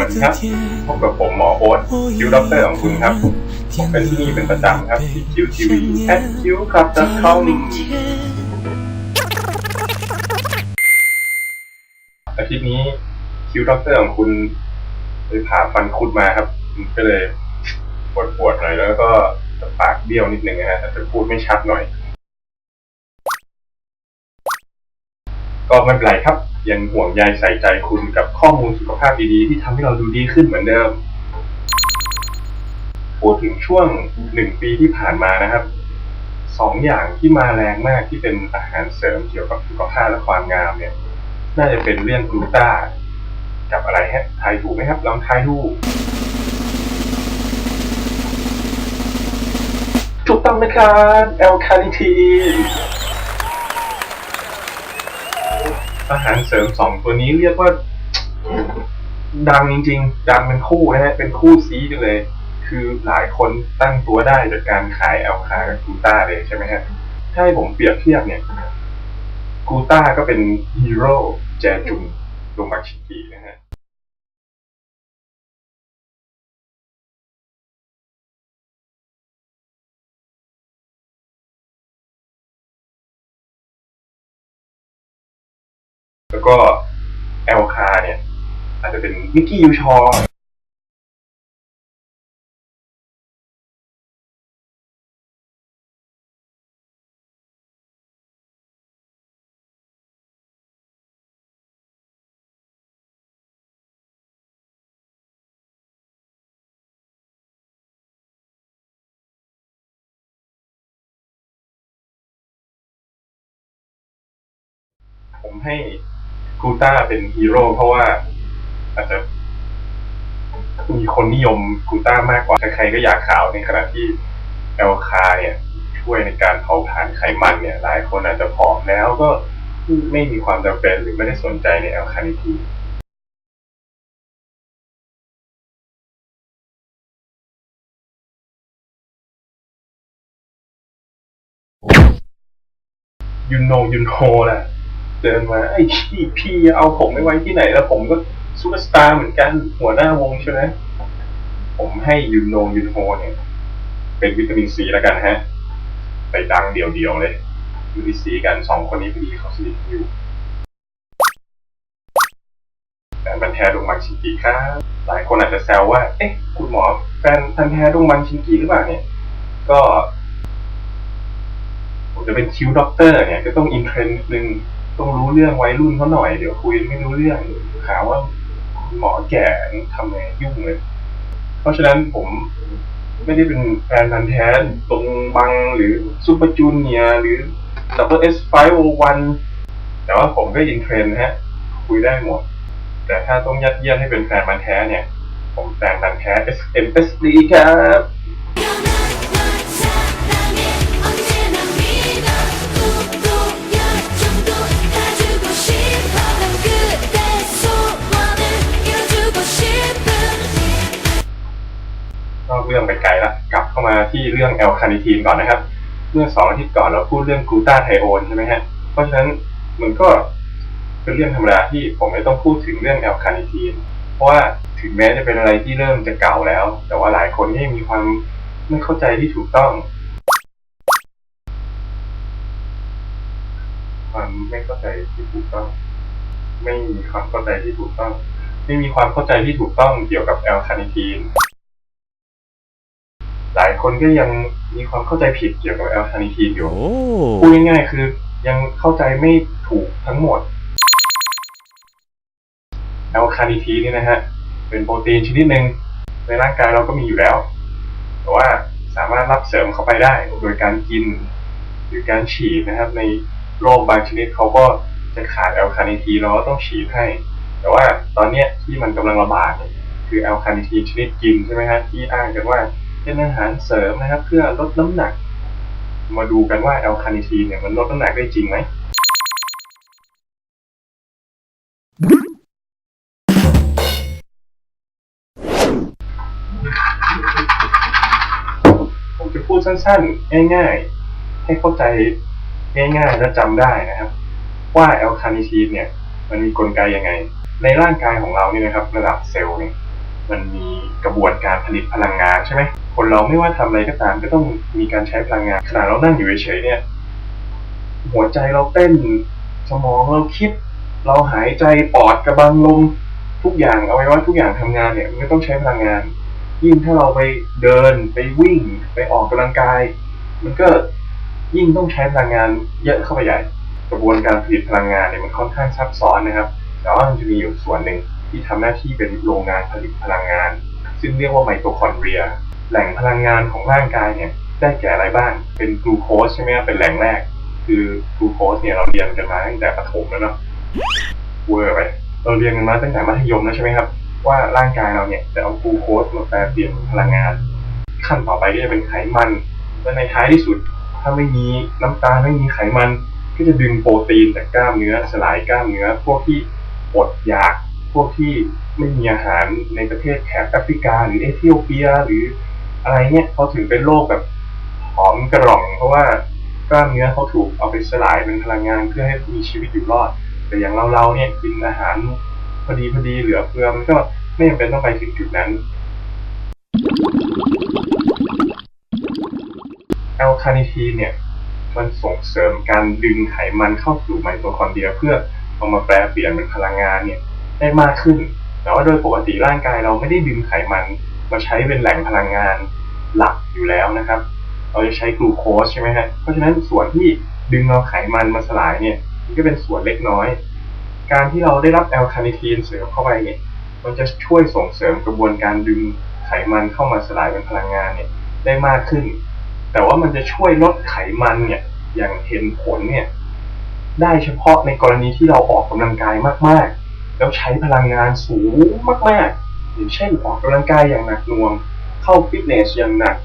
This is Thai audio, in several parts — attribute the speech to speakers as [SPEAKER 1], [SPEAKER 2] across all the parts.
[SPEAKER 1] สวัสดีครับพบกับผมหมอโอ๊ตคิวด็อกเตอร์ของคุณครับผมเป็นที่นี่เป็นประจำครับที่คิวทีวีแอดคิวครับ
[SPEAKER 2] จะเข้า
[SPEAKER 1] อาทิตย์นี้คิวด็อกเตอร์ของคุณไปผ่าฟันคุดมาครับก็เลยปวดปวดหน่อยแล้วก็ปากเบี้ยวนิดนึงนะฮะจต่พูดไม่ชัดหน่อย ก็ไม่เป็นไรครับ ยังห่วงใยใส่ใจคุณกับข้อมูลสุขภาพดีๆ ที่ทำให้เราดูดีขึ้นเหมือนเดิมพูดถึงช่วงหนึ่งปีที่ผ่านมานะครับสองอย่างที่มาแรงมากที่เป็นอาหารเสริมเกี่ยวกับสุขภาพและความงามเนี่ย น่าจะเป็นเรื่องกลูตากับอะไรฮะทายถูกไหมครับลองทายดูถูกต้องนะครับแอลคาลิทีน อาหารเสริมสองตัวนี้เรียกว่า ดังจริง ๆ ดังเป็นคู่นะฮะเป็นคู่ซีกันเลย คือหลายคนตั้งตัวได้จากการขายแอลคากับกูต้าเลยใช่ไหมฮะถ้าให้ผมเปรียบเทียบเนี่ยกูต้าก็เป็นฮีโร่แจจุงโดมาชิกินะฮะ แล้วก็แอลคาเนี่ย อาจจะเป็นมิกกี้ยูชอผมให้ กูต้าเป็นฮีโร่เพราะว่าอาจจะมีคนนิยมกูต้ามากกว่าใครๆก็อยากขาวในขณะที่แอลคาเนี่ย ช่วยในการเผาผลาญไขมันเนี่ย หลายคนอาจจะผอมแล้วก็ไม่มีความจำเป็นหรือไม่ได้สนใจในแอลคาลิทียูโนยูโนแหละ เดินมาไอ้พี่พี่เอาผมไปไว้ที่ไหน แล้วผมก็ซูเปอร์สตาร์เหมือนกันหัวหน้าวงใช่ไหมผมให้ยูโนยูโนเนี่ย เป็นวิตามินซีแล้วกันฮะ ไปดังเดี่ยวๆเลยยูวิซีกันสองคนนี้พอดีเขาสนิทอยู่แต่มันธ์แท้ดวงมังชินกิครับ หลายคนอาจจะแซวว่า เอ๊ะ คุณหมอแฟนพันธ์แท้ดวงมังชินกิหรือเปล่าเนี่ย ก็ผมจะเป็นคิวด็อกเตอร์เนี่ย ก็ต้องอินเทรนด์นิดนึง ต้องรู้เรื่องวัยรุ่นเขาหน่อยเดี๋ยวคุยไม่รู้เรื่องหาว่าคุณหมอแก่ทำไงยุ่งเลย เพราะฉะนั้นผมไม่ได้เป็นแฟนพันธ์แท้ตรงบังหรือซูเปอร์จูเนียหรือ w s 501แต่ว่าผมก็อินเทรนฮะ คุยได้หมด แต่ถ้าต้องยัดเยียดให้เป็นแฟนพันธ์แท้เนี่ย ผมแฟนพันธ์แท้ SMSD ครับ เรื่องไปไกลละกลับเข้ามาที่เรื่องแอลคานิทีนก่อนนะครับ เมื่อสองอาทิตย์ก่อนเราพูดเรื่องกลูตาไทโอนใช่ไหมฮะเพราะฉะนั้นมันก็เป็นเรื่องธรรมดาที่ผมไม่ต้องพูดถึงเรื่องแอลคานิทีนเพราะว่าถึงแม้จะเป็นอะไรที่เริ่มจะเก่าแล้ว แต่ว่าหลายคนที่มีความไม่เข้าใจที่ถูกต้อง ความไม่เข้าใจที่ถูกต้อง ไม่มีความเข้าใจที่ถูกต้อง ไม่มีความเข้าใจที่ถูกต้องเกี่ยวกับแอลคานิทีน คนก็ยังมีความเข้าใจผิดเกี่ยวกับแอลคานิทีนอยู่พูดง่ายๆคือยังเข้าใจไม่ถูกทั้งหมดแอลคานิทีนนี่นะฮะ เป็นโปรตีนชนิดหนึ่งในร่างกายเราก็มีอยู่แล้ว แต่ว่าสามารถรับเสริมเข้าไปได้โดยการกิน หรือการฉีดนะครับ ในโรคบางชนิดเขาก็จะขาดแอลคานิทีนเราก็ต้องฉีดให้ แต่ว่าตอนเนี้ยที่มันกำลังระบาดเนี่ยคือแอลคานิทีนชนิดกินใช่ไหมฮะที่อ้างกันว่า เป็นอาหารเสริมนะครับ เพื่อลดน้ำหนัก มาดูกันว่าแอลคานิทีนเนี่ยมันลดน้ำหนักได้จริงไหมผมจะพูดสั้นๆ ง่ายๆ ให้เข้าใจง่ายๆและจำได้นะครับ ว่าแอลคานิทีนเนี่ย มันมีกลไกยังไง ในร่างกายของเราเนี่ยนะครับระดับเซลล์เนี่ย มันมีกระบวนการผลิตพลังงานใช่ไหมคนเราไม่ว่าทำอะไรก็ตามก็ต้องมีการใช้พลังงานขณะเรานั่งอยู่เฉยๆเนี่ย หัวใจเราเต้น สมองเราคิด เราหายใจปอดกระบังลมทุกอย่างเอาไว้ว่าทุกอย่างทำงานเนี่ยมันต้องใช้พลังงาน ยิ่งถ้าเราไปเดินไปวิ่ง ไปออกกำลังกาย มันก็ยิ่งต้องใช้พลังงานเยอะเข้าไปใหญ่ กระบวนการผลิตพลังงานเนี่ยมันค่อนข้างซับซ้อนนะครับแต่ว่ามันจะมีอยู่ส่วนหนึ่ง ที่ทำหน้าที่เป็นโรงงานผลิตพลังงาน ซึ่งเรียกว่าไมโตคอนเดรีย แหล่งพลังงานของร่างกายเนี่ยได้แก่อะไรบ้าง เป็นกลูโคสใช่ไหมครัเป็นแหล่งแรก คือกลูโคสเนี่ยเราเรียนกันมาตั้งแต่ประถมแล้วเนาะเวอร์ไปเราเรียนกันมาตั้งแต่มัธยมแล้วใช่ไหมครับ ว่าร่างกายเราเนี่ยจะเอากลูโคสมาแปลเปลี่ยนเป็นพลังงาน ขั้นต่อไปก็จะเป็นไขมันและในท้ายที่สุด ถ้าไม่มีน้ำตาลไม่มีไขมัน ก็จะดึงโปรตีนจากกล้ามเนื้อสลายกล้ามเนื้อ พวกที่อดอยาก พวกที่ไม่มีอาหารในประเทศแถบแอฟริกา หรือเอธิโอเปีย หรืออะไรเนี่ยเขาถึงเป็นโรคแบบหอมกระหล่องเพราะว่ากล้ามเนื้อเขาถูกเอาไปสลายเป็นพลังงานเพื่อให้มีชีวิตอยู่รอด แต่อย่างเราเราเนี่ยกินอาหารพอดีพอดีเหลือเฟือมันก็ไม่จำเป็นต้องไปถึงจุดนั้นแอลคาเนทีนเนี่ยมันส่งเสริมการดึงไขมันเข้าสู่ไมโตคอนเดรียเพื่อเอามาแปลเปลี่ยนเป็นพลังงานเนี่ย ได้มากขึ้น แต่ว่าโดยปกติร่างกายเราไม่ได้ดึงไขมันมาใช้เป็นแหล่งพลังงานหลักอยู่แล้วนะครับ เราจะใช้กลูโคสใช่ไหมฮะ เพราะฉะนั้นส่วนที่ดึงเอาไขมันมาสลายเนี่ยมันก็เป็นส่วนเล็กน้อย การที่เราได้รับแอลคาเนทีนเสริมเข้าไปเนี่ย มันจะช่วยส่งเสริมกระบวนการดึงไขมันเข้ามาสลายเป็นพลังงานเนี่ยได้มากขึ้น แต่ว่ามันจะช่วยลดไขมันเนี่ยอย่างเห็นผลเนี่ยได้เฉพาะในกรณีที่เราออกกำลังกายมากๆ แล้วใช้พลังงานสูงมากๆ อย่างเช่นออกกำลังกายอย่างหนักหน่วง เข้าฟิตเนสอย่างหนัก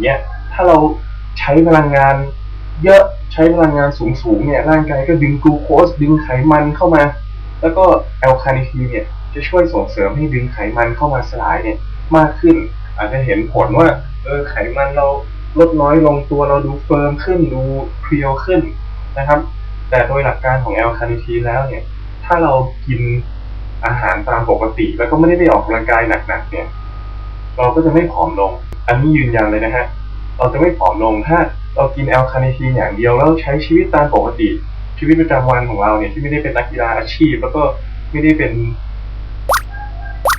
[SPEAKER 1] เนี่ยถ้าเราใช้พลังงานเยอะใช้พลังงานสูงๆเนี่ยร่างกายก็ดึงกลูโคสดึงไขมันเข้ามา แล้วก็แอลคาเนทีเนี่ยจะช่วยส่งเสริมให้ดึงไขมันเข้ามาสลายเนี่ยมากขึ้น อาจจะเห็นผลว่าเออไขมันเราลดน้อยลงตัวเราดูเฟิร์มขึ้นดูเพรียวขึ้น นะครับ แต่โดยหลักการของแอลคาเนทีนแล้วเนี่ย ถ้าเรากินอาหารตามปกติ แล้วก็ไม่ได้ไปออกกำลังกายหนักๆเนี่ย เราก็จะไม่ผอมลง อันนี้ยืนยันเลยนะฮะ เราจะไม่ผอมลงถ้าเรากินแอลคาเนทีนอย่างเดียวแล้วใช้ชีวิตตามปกติ ชีวิตประจำวันของเราเนี่ยที่ไม่ได้เป็นนักกีฬาอาชีพ แล้วก็ไม่ได้เป็น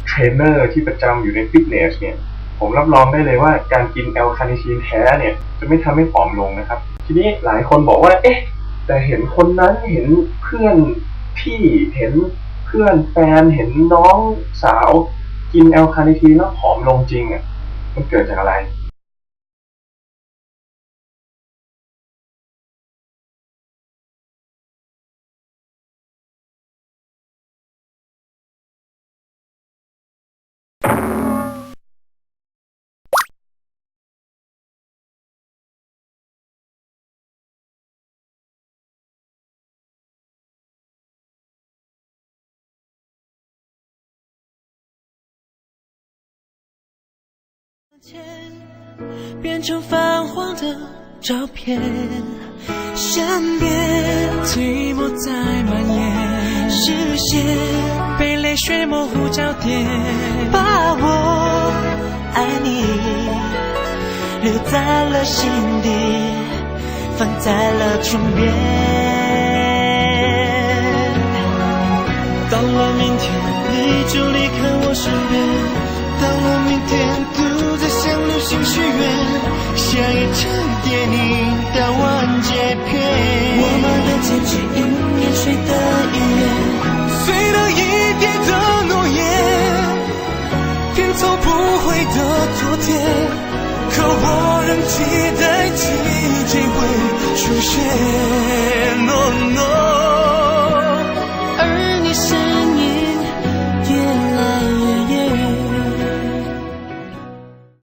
[SPEAKER 1] เทรนเนอร์ที่ประจำอยู่ในฟิตเนสเนี่ยผมรับรองได้เลยว่าการกินแอลคาเนทีนแท้เนี่ยจะไม่ทำให้ผอมลงนะครับ ทีนี้หลายคนบอกว่า เอ๊ะ แต่เห็นคนนั้นเห็นเพื่อนพี่เห็นเพื่อนแฟนเห็นน้องสาว กินแอลคาเนทีนแล้วผอมลงจริงอะมันเกิดจากอะไร
[SPEAKER 2] 变成泛黄的照片，身边寂寞在蔓延，视线被泪水模糊焦点，把我爱你留在了心底，放在了唇边。的完结篇。我们的坚持一年岁的一年，碎了一地的诺言，拼凑不回的昨天，可我仍期待奇迹会出现。